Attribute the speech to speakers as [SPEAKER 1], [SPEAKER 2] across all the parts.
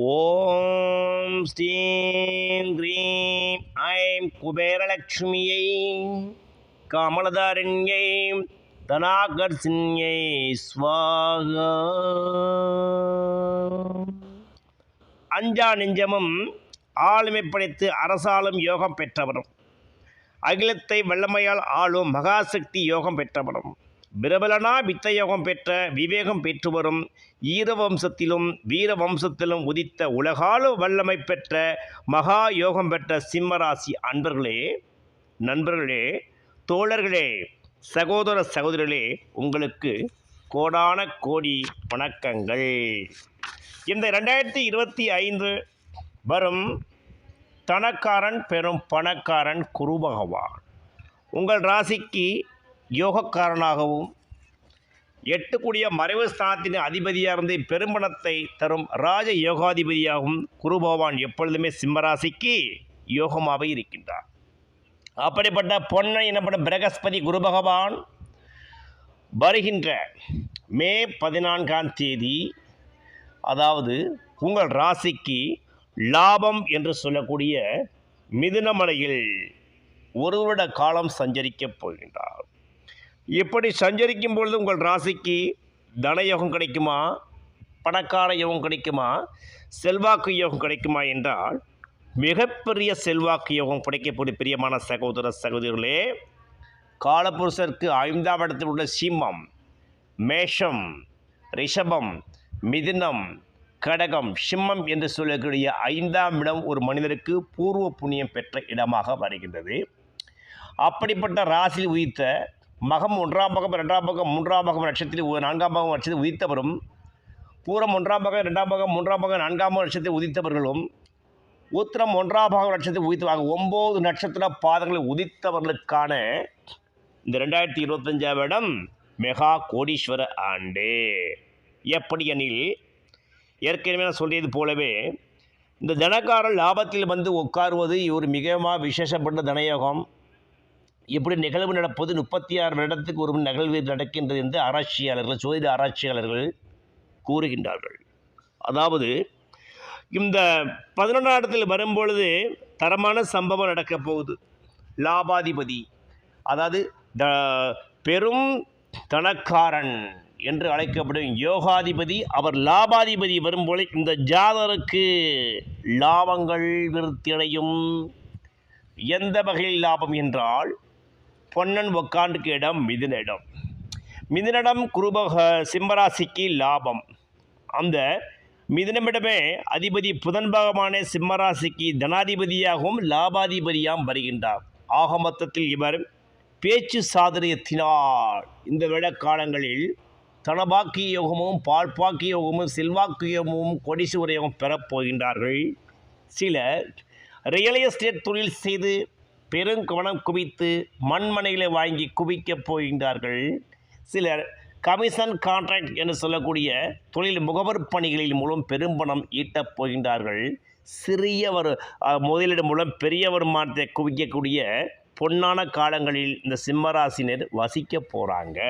[SPEAKER 1] ஓம் ஸ்ரீம் cream. I'm குபேரலக்ஷ்மியை கமலதாரண்யை தனாகர்ஷின்யை ஸ்வாகா அஞ்சா நெஞ்சமும் ஆளுமை படைத்து அரசாளும் யோகம் பெற்றவரும் அகிலத்தை வல்லமையால் ஆளும் மகாசக்தி யோகம் பெற்றவரும் பிரபலனா வித்த யோகம் பெற்ற விவேகம் பெற்று வரும் ஈர வம்சத்திலும் வீர வம்சத்திலும் உதித்த உலகாலு வல்லமை பெற்ற மகா யோகம் பெற்ற சிம்மராசி அன்பர்களே நண்பர்களே தோழர்களே சகோதர சகோதரிகளே உங்களுக்கு கோடான கோடி வணக்கங்கள். இந்த ரெண்டாயிரத்தி இருபத்தி ஐந்து வரும் தனக்காரன் பெரும் பணக்காரன் குரு பகவான். உங்கள் ராசிக்கு யோகக்காரனாகவும் எட்டு கூடிய மறைவு ஸ்தானத்தின் அதிபதியாக இருந்து பெரும்பணத்தை தரும் ராஜ யோகாதிபதியாகவும் குரு பகவான் எப்பொழுதுமே சிம்மராசிக்கு யோகமாக இருக்கின்றார். அப்படிப்பட்ட பொன்னை எனப்படும் பிரகஸ்பதி குரு பகவான் வருகின்ற மே பதினான்காம் தேதி அதாவது உங்கள் ராசிக்கு லாபம் என்று சொல்லக்கூடிய மிதுனமலையில் ஒரு வருட காலம் சஞ்சரிக்கப் போகின்றார். இப்படி சஞ்சரிக்கும் பொழுது உங்கள் ராசிக்கு தனயோகம் கிடைக்குமா? பணக்கார யோகம் கிடைக்குமா? செல்வாக்கு யோகம் கிடைக்குமா என்றால் மிகப்பெரிய செல்வாக்கு யோகம் கிடைக்கக்கூடிய பிரியமான சகோதர சகோதரிகளே காலபுருஷருக்கு ஐந்தாம் இடத்தில் உள்ள சிம்மம் மேஷம் ரிஷபம் மிதுனம் கடகம் சிம்மம் என்று சொல்லக்கூடிய ஐந்தாம் இடம் ஒரு மனிதருக்கு பூர்வ புண்ணியம் பெற்ற இடமாக வருகின்றது. அப்படிப்பட்ட ராசியில் உதித்த மகம் ஒன்றாம் பகம் ரெண்டாம் பகம் மூன்றாம் பகம் நட்சத்திரத்தில் நான்காம் பகம் நட்சத்திரத்தில் உதித்தவரும். பூரம் ஒன்றாம் பகம் ரெண்டாம் பகம் மூன்றாம் பகம் நான்காம் பகம் நட்சத்திரத்தில் உதித்தவர்களும். உத்திரம் ஒன்றாம் பாகம் நட்சத்திரத்தில் உதித்தவாங்க ஒம்பது நட்சத்திர பாதங்களை உதித்தவர்களுக்கான இந்த ரெண்டாயிரத்தி இருபத்தஞ்சாம் இடம் மெகா கோடீஸ்வர ஆண்டு. எப்படி எனில் ஏற்கனவே நான் சொல்லியது போலவே இந்த தனக்காரன் லாபத்தில் வந்து உட்காருவது ஒரு மிகவும் விசேஷப்பட்ட தனயோகம். இப்படி நிகழ்வு நடப்பது? முப்பத்தி ஆறு வருடத்துக்கு ஒரு நிகழ்வு நடக்கின்றது என்று ஆராய்ச்சியாளர்கள் சோதிட ஆராய்ச்சியாளர்கள் கூறுகின்றார்கள். அதாவது இந்த பதினொன்றாம் இடத்தில் வரும்பொழுது தரமான சம்பவம் நடக்கப் போகுது. லாபாதிபதி அதாவது த பெரும் தனக்காரன் என்று அழைக்கப்படும் யோகாதிபதி அவர் லாபாதிபதி வரும்போது இந்த ஜாதருக்கு லாபங்கள் விருத்தியடையும். எந்த வகையில் லாபம் என்றால் பொன்னன் உக்காண்டுக்கு இடம் மிதுன இடம் மிதுனிடம் குருபக சிம்மராசிக்கு லாபம். அந்த மிதுனமிடமே அதிபதி புதன் பகவானே சிம்மராசிக்கு தனாதிபதியாகவும் லாபாதிபதியாகவும் வருகின்றார். ஆக மொத்தத்தில் இவர் பேச்சு சாதனையத்தினால் இந்த விழக்காலங்களில் காலங்களில் தனபாக்கிய யோகமும் பால்பாக்கிய யோகமும் செல்வாக்கு யோகமும் கொடிசுவர யோகம் பெறப் போகின்றார்கள். சிலர் ரியல் எஸ்டேட் தொழில் செய்து பெருங்கவனம் குவித்து மண்மனைகளை வாங்கி குவிக்கப் போகின்றார்கள். சிலர் கமிஷன் கான்ட்ராக்ட் என்று சொல்லக்கூடிய தொழில் முகவர் பணிகளின் மூலம் பெரும்பணம் ஈட்டப் போகின்றார்கள். சிறிய ஒரு முதலீடு மூலம் பெரிய வருமானத்தை குவிக்கக்கூடிய பொன்னான காலங்களில் இந்த சிம்மராசினர் வசிக்க போகிறாங்க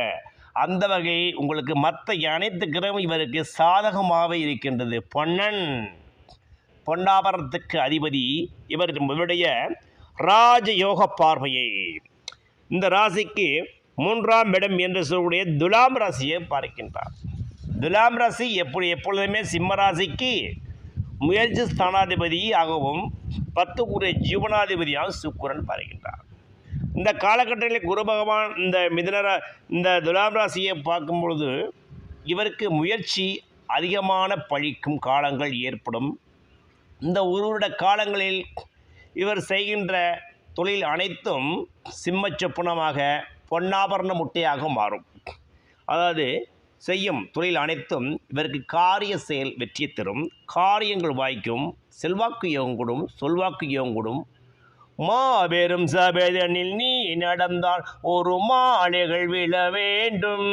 [SPEAKER 1] அந்த வகை உங்களுக்கு மற்ற அனைத்து கிரகம் இவருக்கு சாதகமாக இருக்கின்றது. பொன்னன் பொன்னாபரத்துக்கு அதிபதி. இவர் இவருடைய ராஜயோக பார்வையை. இந்த ராசிக்கு மூன்றாம் இடம் என்று சொல்லக்கூடிய துலாம் ராசியை பார்க்கின்றார். துலாம் ராசி எப்படி எப்பொழுதுமே சிம்ம ராசிக்கு முயற்சி ஸ்தானாதிபதி ஆகவும் பத்து குரு ஜீவனாதிபதியாகவும் சுக்கிரன் பார்க்கின்றார். இந்த காலகட்டத்தில் குரு பகவான் இந்த மிதனர இந்த துலாம் ராசியை பார்க்கும் பொழுது இவருக்கு முயற்சி அதிகமான பழிக்கும் காலங்கள் ஏற்படும். இந்த ஒரு வருட காலங்களில் இவர் செய்கின்ற தொழில் அனைத்தும் சிம்மச்சொப்புனமாக பொன்னாபரண முட்டையாக மாறும். அதாவது செய்யும் தொழில் அனைத்தும் இவருக்கு காரிய செயல் வெற்றி தரும். காரியங்கள் வாய்க்கும் செல்வாக்கு யோகம் சொல்வாக்கு யோகம் மாபெரும் சபேதனில் நீ நடந்தால் ஒரு மாலைகள் விழ வேண்டும்.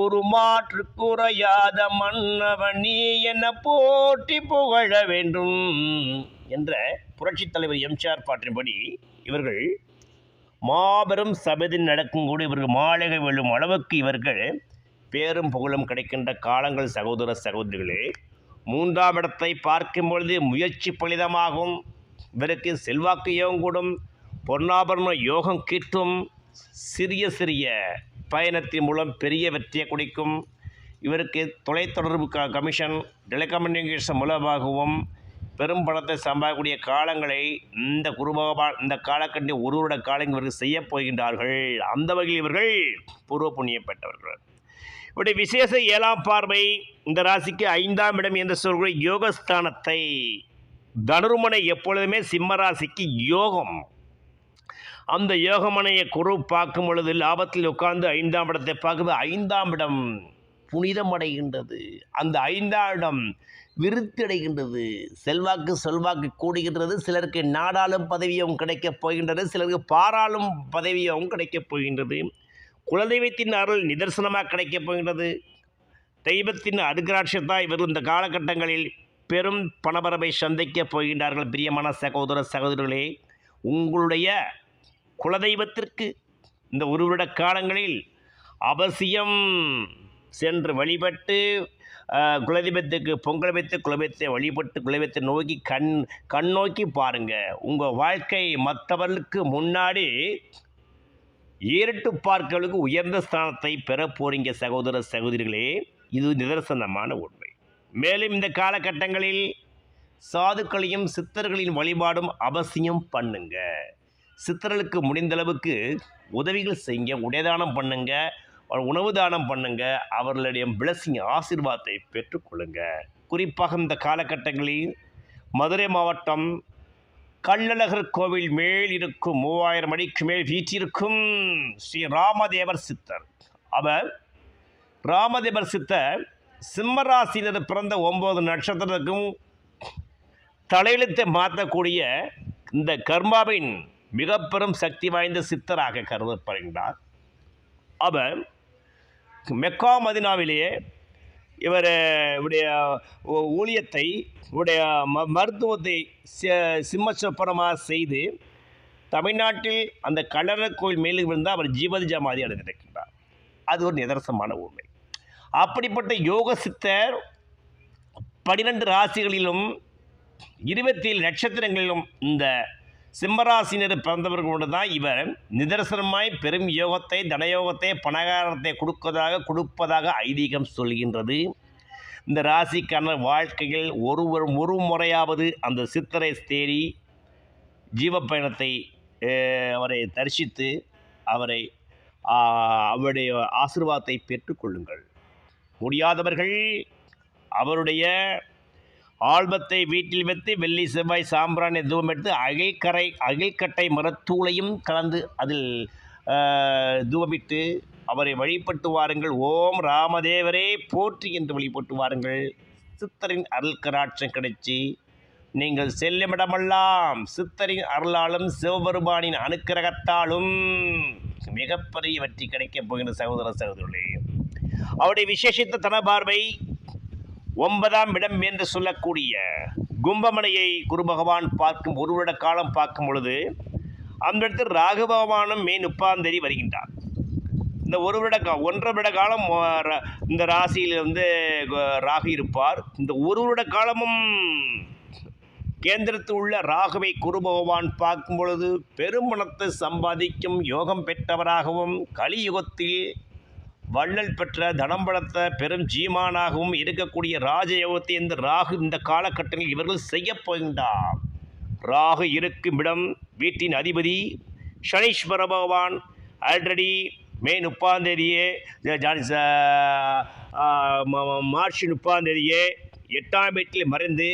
[SPEAKER 1] ஒரு மாற்று குறையாத மன்னவன் நீ என போட்டி புகழ வேண்டும் என்ற புரட்சித் தலைவர் எம்ஜிஆர் பாட்டின்படி இவர்கள் மாபெரும் சபதில் நடக்கும் கூட இவர்கள் மாளிகை வெல்லும் அளவுக்கு இவர்கள் பேரும் புகழும் கிடைக்கின்ற காலங்கள் சகோதர சகோதரிகளே மூன்றாம் இடத்தை பார்க்கும் பொழுது முயற்சி பலிதமாகும். இவருக்கு செல்வாக்கு யோகம் கூடும் பொன்னாபரண யோகம் கீட்டும் சிறிய சிறிய பயணத்தின் மூலம் பெரிய வெற்றியை குடிக்கும். இவருக்கு தொலைத்தொடர்பு க கமிஷன் டெலிகம்யூனிகேஷன் மூலமாகவும் பெரும் பணத்தை சம்பாதிக்கக்கூடிய காலங்களை இந்த குருபகவான் இந்த காலக்கண்டி ஒருவருட காலம் இவர்கள் செய்யப் போகின்றார்கள். அந்த வகையில் இவர்கள் பூர்வ புண்ணியம் பெற்றவர்கள். இப்படி விசேஷ ஏழாம் பார்வை இந்த ராசிக்கு ஐந்தாம் இடம் என்று சொல்கிற யோகஸ்தானத்தை தனுர்மனை எப்பொழுதுமே சிம்மராசிக்கு யோகம். அந்த யோகமனையை குரு பார்க்கும் பொழுது லாபத்தில் உட்கார்ந்து ஐந்தாம் இடத்தை பார்க்குது ஐந்தாம் இடம் புனிதமடைகின்றது. அந்த ஐந்தாம் விருத்தடைகின்றது. செல்வாக்கு செல்வாக்கு கூடுகின்றது. சிலருக்கு நாடாளும் பதவியும் கிடைக்கப் போகின்றது. சிலருக்கு பாராளும் பதவியும் கிடைக்கப் போகின்றது. குலதெய்வத்தின் அருள் நிதர்சனமாக கிடைக்கப் போகின்றது. தெய்வத்தின் அருகராட்சத்தாய் இவர்கள் இந்த காலகட்டங்களில் பெரும் பணபரவை சந்திக்கப் போகின்றார்கள். பிரியமான சகோதர சகோதரர்களே உங்களுடைய குலதெய்வத்திற்கு இந்த ஒரு வருட காலங்களில் அவசியம் சென்று வழிபட்டு குலதெய்வத்துக்கு பொங்கல் வைத்து குலதெய்வத்தை வழிபட்டு குலதெய்வத்தை நோக்கி கண் கண் நோக்கி பாருங்கள் உங்கள் வாழ்க்கை மற்றவர்களுக்கு முன்னாடி ஏறிட்டு பார்க்கலுக்கு உயர்ந்த ஸ்தானத்தை பெற போகிறீங்க சகோதர சகோதரிகளே. இது நிதர்சனமான உண்மை. மேலும் இந்த காலகட்டங்களில் சாதுக்களையும் சித்தர்களின் வழிபாடும் அவசியம் பண்ணுங்க. சித்தர்களுக்கு முடிந்த அளவுக்கு உதவிகள் செய்யுங்க உடைதானம் பண்ணுங்கள் உணவு தானம் பண்ணுங்க அவர்களுடைய பிளஸிங் ஆசிர்வாதத்தை பெற்றுக்கொள்ளுங்க. குறிப்பாக இந்த காலகட்டங்களில் மதுரை மாவட்டம் கள்ளழகர் கோவில் மேல் இருக்கும் மூவாயிரம் அடிக்கு மேல் வீற்றிருக்கும் ஸ்ரீ ராமதேவர் சித்தர். அவர் ராமதேவர் சித்தர் சிம்மராசினர் பிறந்த ஒம்பது நட்சத்திரத்துக்கும் தலையெழுத்தை மாற்றக்கூடிய இந்த கர்மாவின் மிக பெரும் சக்தி வாய்ந்த சித்தராக கருதப்படுகின்றார். அவர் மெக்கா மதினாவிலேயே இவர் இவருடைய ஊழியத்தை இவருடைய ம மருத்துவத்தை சி- சிம்மச்சப்பரமாக செய்து தமிழ்நாட்டில் அந்த கல்லற கோயில் மேலும் இருந்தால் அவர் ஜீவதிஜா மாதிரி அடைந்திருக்கின்றார் அது ஒரு நிதர்சனமான உண்மை. அப்படிப்பட்ட யோக சித்தர் பனிரெண்டு ராசிகளிலும் இருபத்தி ஏழு நட்சத்திரங்களிலும் இந்த சிம்மராசினர் பிறந்தவர்களோடு தான் இவர் நிதர்சனமாய் பெரும் யோகத்தை தனயோகத்தை பணகாரத்தை கொடுப்பதாக கொடுப்பதாக ஐதீகம் சொல்கின்றது. இந்த ராசிக்கான வாழ்க்கையில் ஒருவர் ஒரு முறையாவது அந்த சித்தரை தேடி ஜீவப்பயணத்தை அவரை தரிசித்து அவரை அவருடைய ஆசிர்வாதத்தை பெற்றுக்கொள்ளுங்கள் முடியாதவர்கள் அவருடைய ஆல்பத்தை வீட்டில் வைத்து வெள்ளி செவ்வாய் சாம்பிராணி தூவம் எடுத்து அகில்கரை அகில்கட்டை மரத்தூளையும் கலந்து அதில் தூவமிட்டு அவரை வழிபட்டு வாருங்கள். ஓம் ராமதேவரே போற்றி என்று வழிபட்டு வாருங்கள். சித்தரின் அருள் கராட்சம் கிடைச்சி நீங்கள் செல்லுமிடமெல்லாம் சித்தரின் அருளாலும் சிவபெருமானின் அனுக்கிரகத்தாலும் மிகப்பெரிய வெற்றி கிடைக்கப் போகிற சகோதர சகோதரர்களே அவருடைய விசேஷித்த தன பார்வை ஒன்பதாம் இடம் என்று சொல்லக்கூடிய கும்பமனையை குரு பகவான் பார்க்கும் ஒரு வருட காலம் பார்க்கும் பொழுது அந்த இடத்தில் ராகு பகவானும் மே முப்பாந்தேதி வருகின்றார். இந்த ஒரு வருட கா ஒன்றரை விட காலம் இந்த ராசியில் வந்து ராகு இருப்பார். இந்த ஒரு வருட காலமும் கேந்திரத்தில் உள்ள ராகுவை குரு பகவான் பார்க்கும் பொழுது பெருமணத்தை சம்பாதிக்கும் யோகம் பெற்றவராகவும் கலியுகத்தில் வள்ளல் பெற்ற தனம் பலத்த பெரும் ஜீமானாகவும் இருக்கக்கூடிய ராஜயோகத்தை இந்த ராகு இந்த காலகட்டத்தில் இவர்கள் செய்யப்போகின்றார் ராகு இருக்கும் இடம் வீட்டின் அதிபதி சனீஸ்வர பகவான். ஆல்ரெடி மே முப்பாம் தேதியே மார்ச் முப்பாம் தேதியே எட்டாம் வீட்டில் மறைந்து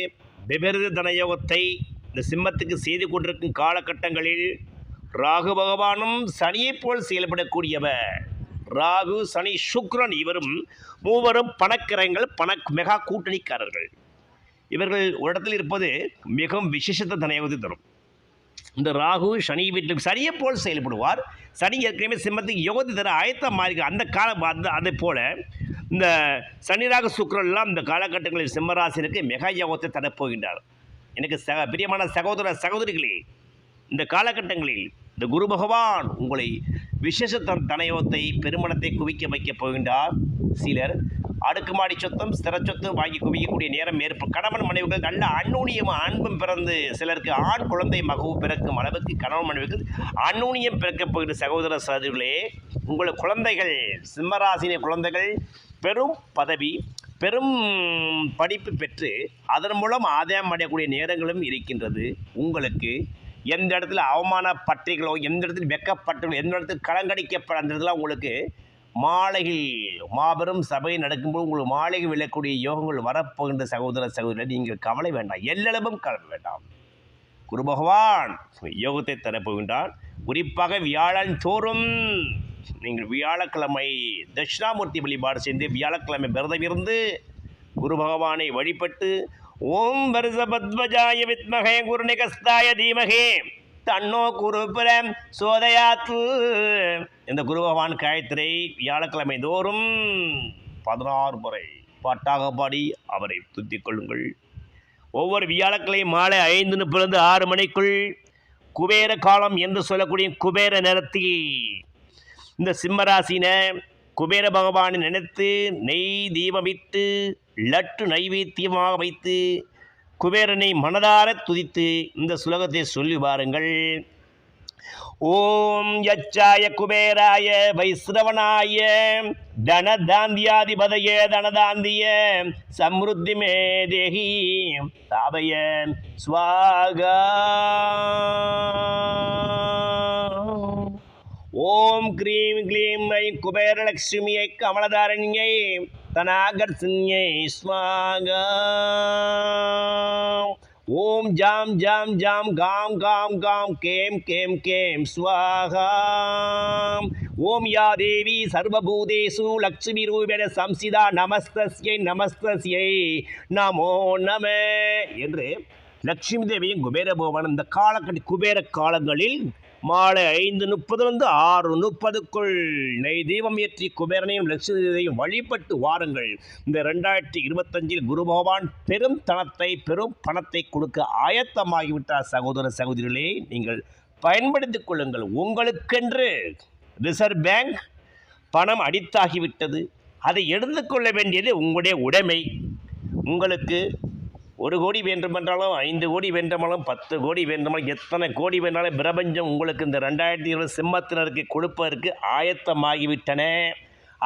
[SPEAKER 1] விபரீத தனயோகத்தை இந்த சிம்மத்துக்கு செய்து கொண்டிருக்கும் காலகட்டங்களில் ராகு பகவானும் சனியைப் போல் செயல்படக்கூடியவர். ராகு சனி சுக்ரன் இவரும் மூவரும் பணக்கிரகங்கள் பண மெகா கூட்டணிக்காரர்கள். இவர்கள் ஒரு இடத்தில் இருப்பது மிகவும் விசேஷத்தை தனியாவது தரும். இந்த ராகு சனி வீட்டில் சனியை போல் செயல்படுவார். சனி ஏற்கனவே சிம்மத்துக்கு யோகத்தை தர ஆயத்தம் மாறி அந்த கால அந்த அதை போல இந்த சனி ராகு சுக்ரன்லாம் இந்த காலகட்டங்களில் சிம்மராசினுக்கு மெகா யோகத்தை தரப்போகின்றார். எனக்கு சக பிரியமான சகோதர சகோதரிகளே இந்த காலகட்டங்களில் இந்த குரு பகவான் உங்களை விசேஷத்தன் தனயோத்தை பெருமணத்தை குவிக்க வைக்கப் போகின்றார். சிலர் அடுக்குமாடி சொத்தம் ஸ்திர சொத்து வாங்கி குவிக்கக்கூடிய நேரம் ஏற்படும் கணவன் மனைவிகள் நல்ல அந்நூனியம் அன்பும் பிறந்து சிலருக்கு ஆண் குழந்தை மகவு பிறக்கும் அளவுக்கு கணவன் மனைவிகள் அந்நூனியம் பிறக்கப் போகிற சகோதர சகோதரிகளே உங்கள் குழந்தைகள் சிம்மராசினிய குழந்தைகள் பெரும் பதவி பெரும் படிப்பு பெற்று அதன் மூலம் ஆதாயம் அடையக்கூடிய நேரங்களும் இருக்கின்றது. உங்களுக்கு எந்த இடத்துல அவமானப்பட்டீர்களோ எந்த இடத்துல வெக்கப்பட்டீர்களோ எந்த இடத்துல கலங்கடிக்கப்பட அந்த இடத்துல உங்களுக்கு மாலையில் மாபெரும் சபை நடக்கும்போது உங்களுக்கு மாலைகள் விழக்கூடிய யோகங்கள் வரப்போகின்ற சகோதர சகோதரர் நீங்கள் கவலை வேண்டாம். எல்லளவும் கவலை வேண்டாம். குரு பகவான் யோகத்தை தரப்போகின்றான் குறிப்பாக வியாழன் தோறும் நீங்கள் வியாழக்கிழமை தட்சிணாமூர்த்தி வழிபாடு செய்து வியாழக்கிழமை விரதம் இருந்து குரு பகவானை வழிபட்டு ஓம் வருஷபத்வஜாய வித்மகே குருநிகஸ்தாய தீமகே. தன்னோ குருபுர சோதயாத்து. இந்த குரு பகவான் காயத்ரி வியாழக்கிழமை தோறும் பதினாறு முறை பாட்டாக பாடி அவரை துத்திக் கொள்ளுங்கள். ஒவ்வொரு வியாழக்கிழமை மாலை ஐந்து முப்பது ஆறு மணிக்குள் குபேர காலம் என்று சொல்லக்கூடிய குபேர நேரத்தில் இந்த சிம்மராசினை குபேர பகவானை நினைத்து நெய் தீபமிட்டு லட்டு நைவேத்தியமாக வைத்து குபேரனை மனதார துதித்து இந்த சுலகத்தை சொல்லி பாருங்கள். ஓம் யச்சாய குபேராய வைஸ்ரவனாய தனதாந்தியாதிபதய தனதாந்திய சம்ருத்தி மே தேகி தாபய ஸ்வாகா ஓம் கிரீம் க்ளீம் ஐ குபேரலட்சுமியை கமலதாரண்யை தனாகர்ஷண்யை ஸ்வாகா ஓம் ஜாம் ஜாம் ஜாம் காம் காம் காம் கேம் கேம் கேம் ஸ்வாகாம் ஓம் யா தேவி சர்வபூதேஷு லக்ஷ்மி ரூபேண சம்சிதா நமஸ்தஸ்யை நமஸ்தஸ்யை. நமோ நம என்று லட்சுமி தேவியும் குபேர பகவான் இந்த காலக்கட்ட குபேர காலங்களில் மாலை ஐந்து முப்பதுலேருந்து ஆறு முப்பதுக்குள் நெய் தீபம் ஏற்றி குபேரனையும் லட்சுமி தேவியையும் வழிபட்டு வாருங்கள். இந்த ரெண்டாயிரத்தி இருபத்தஞ்சில் குரு பகவான் பெரும் தனத்தை பெரும் பணத்தை கொடுக்க ஆயத்தமாகிவிட்டார். சகோதர சகோதரிகளே நீங்கள் பயன்படுத்திக் கொள்ளுங்கள். உங்களுக்கென்று ரிசர்வ் பேங்க் பணம் அடித்தாகிவிட்டது. அதை எடுத்துக்கொள்ள வேண்டியது உங்களுடைய உடைமை. உங்களுக்கு ஒரு கோடி வேண்டுமென்றாலும் ஐந்து கோடி வேண்டுமாலும் பத்து கோடி வேண்டுமாலும் எத்தனை கோடி வேண்டாலும் பிரபஞ்சம் உங்களுக்கு இந்த ரெண்டாயிரத்தி இருபது சிம்மத்தினருக்கு கொடுப்பதற்கு ஆயத்தமாகிவிட்டன.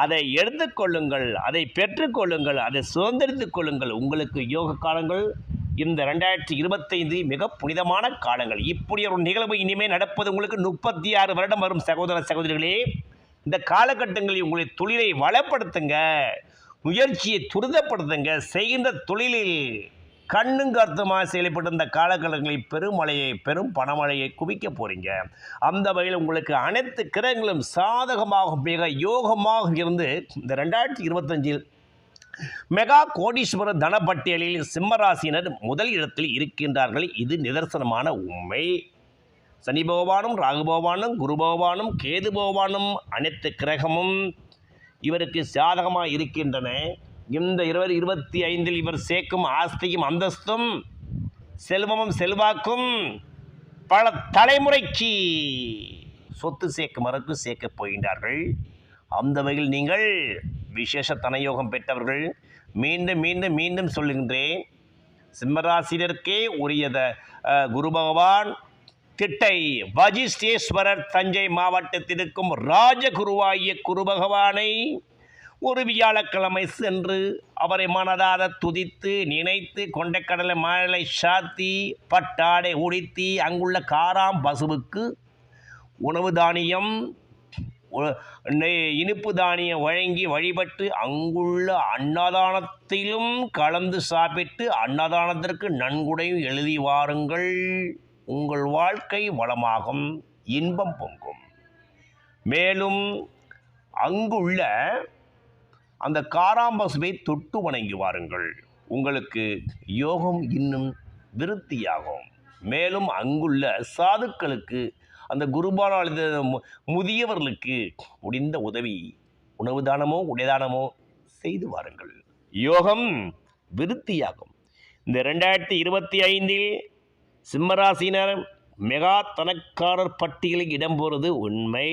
[SPEAKER 1] அதை எடுத்துக்கொள்ளுங்கள் அதை பெற்றுக்கொள்ளுங்கள் அதை சுதந்திரித்துக் கொள்ளுங்கள். உங்களுக்கு யோக காலங்கள் இந்த ரெண்டாயிரத்தி இருபத்தைந்து மிக புனிதமான காலங்கள். இப்படி ஒரு நிகழ்வு இனிமேல் நடப்பது உங்களுக்கு முப்பத்தி ஆறு வருடம் வரும் சகோதர சகோதரிகளே. இந்த காலகட்டங்களில் உங்களை தொழிலை வளப்படுத்துங்க முயற்சியை துரிதப்படுத்துங்க செய்கின்ற தொழிலில் கண்ணும் கருத்துமாக செயல்பட்டு இந்த காலகட்டங்களில் பெருமழையை பெரும் பணமழையை குவிக்க போகிறீங்க அந்த வகையில் உங்களுக்கு அனைத்து கிரகங்களும் சாதகமாக மிக யோகமாக இருந்து இந்த ரெண்டாயிரத்தி இருபத்தஞ்சில் மெகா கோடீஸ்வரர் தனப்பட்டியலில் சிம்மராசினர் முதல் இடத்தில் இருக்கின்றார்கள். இது நிதர்சனமான உண்மை. சனி பகவானும் ராகு பகவானும் குரு பகவானும் கேது பகவானும் அனைத்து கிரகமும் இவருக்கு சாதகமாக இருக்கின்றன. இந்த இருபது இருபத்தி ஐந்தில் இவர் சேர்க்கும் ஆஸ்தியும் அந்தஸ்தும் செல்வமும் செல்வாக்கும் பல தலைமுறைக்கு சொத்து சேர்க்கும் மறுக்கு சேர்க்கப் போகின்றார்கள். அந்த வகையில் நீங்கள் விசேஷ தனயோகம் பெற்றவர்கள் மீண்டும் மீண்டும் மீண்டும் சொல்லுகின்றேன். சிம்மராசினருக்கே உரியத குரு பகவான் திட்டை வஜிஷ்டேஸ்வரர் தஞ்சை மாவட்டத்தில் இருக்கும் ராஜகுருவாகிய குரு பகவானை ஒரு வியாழக்கிழமை சென்று அவரை மனதார துதித்து நினைத்து கொண்டைக்கடலை மாலை சாத்தி பட்டாடை உடுத்தி அங்குள்ள காராம் பசுவுக்கு உணவு தானியம் இனிப்பு தானியம் வழங்கி வழிபட்டு அங்குள்ள அன்னதானத்திலும் கலந்து சாப்பிட்டு அன்னதானத்திற்கு நன்கொடையும் எழுதி வாருங்கள். உங்கள் வாழ்க்கை வளமாகும் இன்பம் பொங்கும். மேலும் அங்குள்ள அந்த காராம்பசுவை தொட்டு வணங்கி வாருங்கள். உங்களுக்கு யோகம் இன்னும் விருத்தியாகும். மேலும் அங்குள்ள சாதுக்களுக்கு அந்த குருபானால் முதியவர்களுக்கு முடிந்த உதவி உணவு தானமோ உடைதானமோ செய்து வாருங்கள். யோகம் விருத்தியாகும். இந்த ரெண்டாயிரத்தி இருபத்தி ஐந்தில் சிம்மராசினர் மெகா தனக்காரர் பட்டியலில் இடம்பெறுவது உண்மை.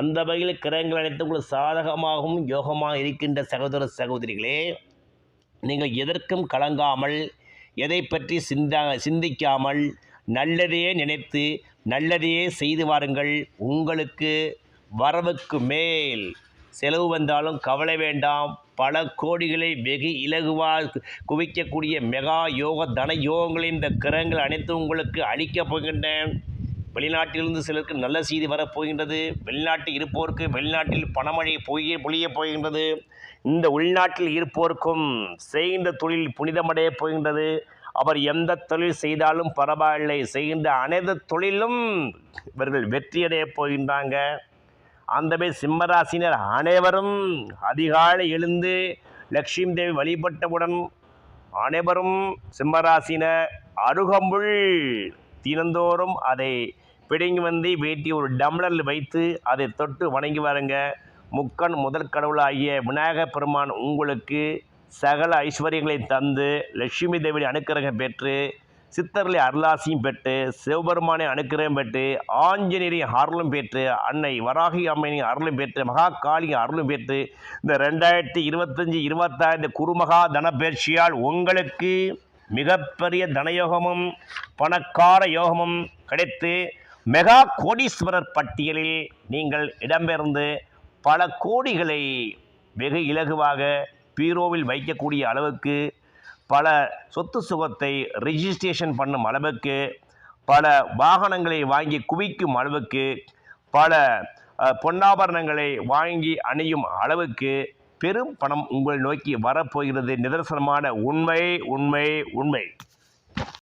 [SPEAKER 1] அந்த வகையில் கிரகங்கள் அனைத்தும் உங்களுக்கு சாதகமாகவும் யோகமாக இருக்கின்ற சகோதர சகோதரிகளே நீங்கள் எதற்கும் கலங்காமல் எதை பற்றி சிந்தா சிந்திக்காமல் நல்லதையே நினைத்து நல்லதையே செய்து வாருங்கள். உங்களுக்கு வரவுக்கு மேல் செலவு வந்தாலும் கவலை வேண்டாம். பல கோடிகளை வெகு இலகுவாக குவிக்கக்கூடிய மெகா யோக தன யோகங்களின் இந்த கிரகங்கள் அனைத்தும் உங்களுக்கு அளிக்கப் போகின்றன. வெளிநாட்டிலிருந்து சிலருக்கு நல்ல செய்தி வரப்போகின்றது. வெளிநாட்டில் இருப்போருக்கு வெளிநாட்டில் பணமழை பொய்ய பொழியப் போகின்றது. இந்த உள்நாட்டில் இருப்போருக்கும் செய்கின்ற தொழில் புனிதமடையப் போகின்றது. அவர் எந்த தொழில் செய்தாலும் பரவாயில்லை. செய்கின்ற அனைத்து தொழிலும் இவர்கள் வெற்றியடையப் போகின்றாங்க. அந்தவே சிம்மராசினர் அனைவரும் அதிகாலை எழுந்து லக்ஷ்மி தேவி வழிபட்டவுடன் அனைவரும் சிம்மராசினர் அருகம்புள் தினந்தோறும் அதை பிடுங்கி வந்து வீட்டில் ஒரு டம்ளரில் வைத்து அதை தொட்டு வணங்கி வாருங்க. முக்கன் முதற் கடவுளாகிய விநாயக பெருமான் உங்களுக்கு சகல ஐஸ்வர்யங்களை தந்து லட்சுமி தேவியை அனுக்கிரகம் பெற்று சித்தர்களை அருளாசியும் பெற்று சிவபெருமானை அனுக்கிரகம் பெற்று ஆஞ்சநேயரின் அருளும் பெற்று அன்னை வராகி அம்மனின் அருளும் பெற்று மகா காளியின் அருளும் பெற்று இந்த ரெண்டாயிரத்தி இருபத்தஞ்சி இருபத்தாறு குருமகா தனப்பயிற்சியால் உங்களுக்கு மிகப்பெரிய தனயோகமும் பணக்கார யோகமும் கிடைத்து மெகா கோடீஸ்வரர் பட்டியலில் நீங்கள் இடம்பெயர்ந்து பல கோடிகளை வெகு இலகுவாக பீரோவில் வைக்கக்கூடிய அளவுக்கு பல சொத்து சுகத்தை ரிஜிஸ்ட்ரேஷன் பண்ணும் அளவுக்கு பல வாகனங்களை வாங்கி குவிக்கும் அளவுக்கு பல பொன்னாபரணங்களை வாங்கி அணியும் அளவுக்கு பெரும் பணம் உங்களை நோக்கி வரப்போகிறது. நிதர்சனமான உண்மை உண்மை உண்மை.